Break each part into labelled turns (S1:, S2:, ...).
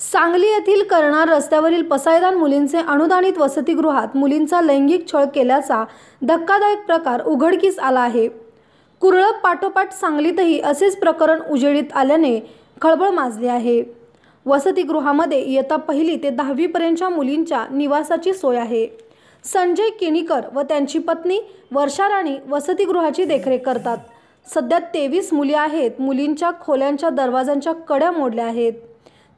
S1: सांगली येथील करणार रस्त्यावरील पसायदान मुलींचे अनुदानित वसतिगृहात मुलींचा लैंगिक छळ केल्याचा धक्कादायक प्रकार उघडकीस आला आहे. कुरळप पाठोपाठ सांगलीतही असेच प्रकरण उजेडीत आल्याने खळबळ माजली आहे. वसतिगृहामध्ये इयत्ता पहिली ते दहावीपर्यंतच्या मुलींच्या निवासाची सोय आहे. संजय केणीकर व त्यांची पत्नी वर्षा राणी वसतिगृहाची देखरेख करतात. सध्या तेवीस मुली आहेत. मुलींच्या खोल्यांच्या दरवाजांच्या कड्या मोडल्या आहेत.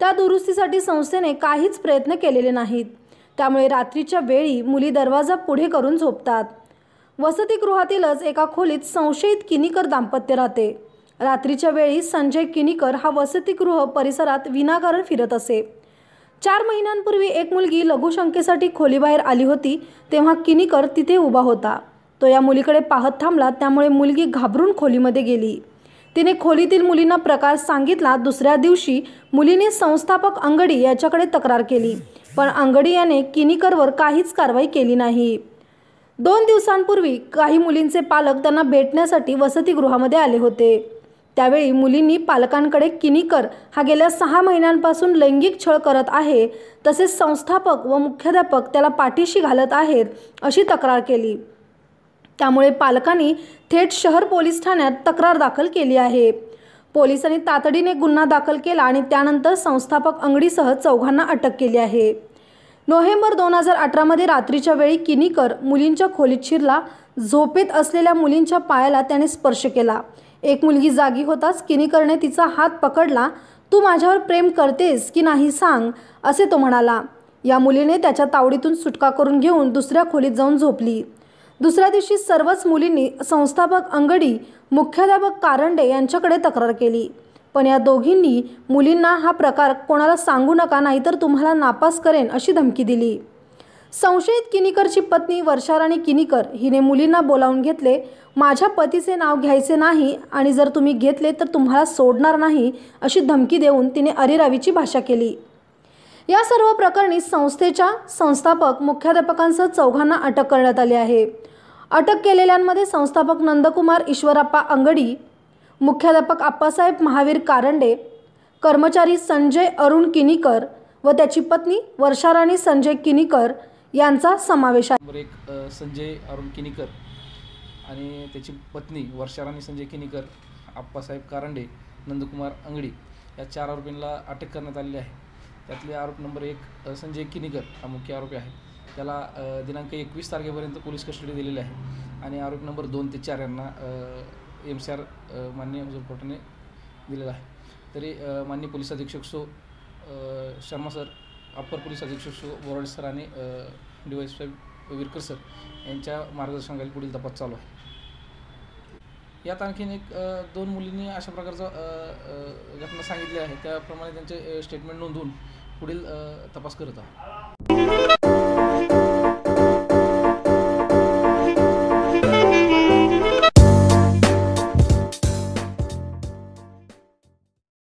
S1: त्या दुरुस्तीसाठी संस्थेने काहीच प्रयत्न केलेले नाहीत. त्यामुळे रात्रीच्या वेळी मुली दरवाजा पुढे करून झोपतात. वसतिगृहातीलच एका खोलीत संशयित किनीकर दाम्पत्य राहते. रात्रीच्या वेळी संजय किनीकर हा वसतिगृह परिसरात विनाकारण फिरत असे. चार महिन्यांपूर्वी एक मुलगी लघुशंकेसाठी खोलीबाहेर आली होती तेव्हा किनीकर तिथे उभा होता. तो या मुलीकडे पाहत थांबला त्यामुळे मुलगी घाबरून खोलीमध्ये गेली. तिने खोलीतील मुलींना प्रकार सांगितला दुसऱ्या दिवशी मुलीने संस्थापक अंगडी याच्याकडे तक्रार केली पण अंगडी याने किनीकरवर काहीच कारवाई केली नाही. दोन दिवसांपूर्वी काही मुलींचे पालक त्यांना भेटण्यासाठी वसतिगृहामध्ये आले होते. त्यावेळी मुलींनी पालकांकडे किनीकर हा गेल्या सहा महिन्यांपासून लैंगिक छळ करत आहे तसेच संस्थापक व मुख्याध्यापक त्याला पाठीशी घालत आहेत अशी तक्रार केली. त्यामुळे पालकांनी थेट शहर पोलीस ठाण्यात तक्रार दाखल केली आहे. पोलिसांनी तातडीने गुन्हा दाखल केला आणि त्यानंतर संस्थापक अंगडीसह चौघांना अटक केली आहे. नोव्हेंबर दोन हजार अठरामध्ये रात्रीच्या वेळी किनीकर मुलींच्या खोलीत शिरला. झोपेत असलेल्या मुलींच्या पायाला त्याने स्पर्श केला. एक मुलगी जागी होताच किनीकरने तिचा हात पकडला. तू माझ्यावर प्रेम करतेस की नाही सांग असे तो म्हणाला. या मुलीने त्याच्या तावडीतून सुटका करून घेऊन दुसऱ्या खोलीत जाऊन झोपली. दुसऱ्या दिवशी सर्वच मुलींनी संस्थापक अंगडी मुख्याध्यापक कारंडे यांच्याकडे तक्रार केली. पण या दोघींनी मुलींना हा प्रकार कोणाला सांगू नका नाहीतर तुम्हाला नापास करेन अशी धमकी दिली. संशयित किनीकरची पत्नी वर्षाराणी किनीकर हिने मुलींना बोलावून घेतले माझ्या पतीचे नाव घ्यायचे नाही आणि जर तुम्ही घेतले तर तुम्हाला सोडणार नाही अशी धमकी देऊन तिने अरेरावीची भाषा केली. या सर्व प्रकरणी संस्थेच्या संस्थापक मुख्याध्यापकांसह चौघांना अटक करण्यात आली आहे. अटक केलेल्यांमध्ये संस्थापक नंदकुमार ईश्वराप्पा अंगडी मुख्याध्यापक आप्पासाहेब महावीर कारंडे कर्मचारी संजय अरुण किनीकर व त्याची पत्नी वर्षाराणी संजय किनीकर यांचा समावेश आहे.
S2: नंबर एक संजय अरुण किनीकर आणि त्याची पत्नी वर्षाराणी संजय किनीकर आप्पासाहेब कारंडे नंदकुमार अंगडी या चार आरोपींना अटक करण्यात आलेली आहे. त्यातले आरोप नंबर एक संजय किनीकर हा मुख्य आरोपी आहे. त्याला दिनांक एकवीस तारखेपर्यंत पोलीस कस्टडी दिलेली आहे. आणि आरोप नंबर दोन ते चार यांना एम सी आर मान्य हुजूर कोर्टाने दिलेला आहे. तरी मान्य माननीय पोलीस अधीक्षक सो शर्मा सर अप्पर पोलीस अधीक्षक सो बोराडे सर आणि डी वाय साहेब विरकर सर यांच्या मार्गदर्शनाखाली पुढील तपास चालू आहे. यात आणखीन एक दोन मुलींनी अशा प्रकारचं घटना सांगितली आहे. त्याप्रमाणे त्यांचे स्टेटमेंट नोंदवून पुढील तपास करत आहोत.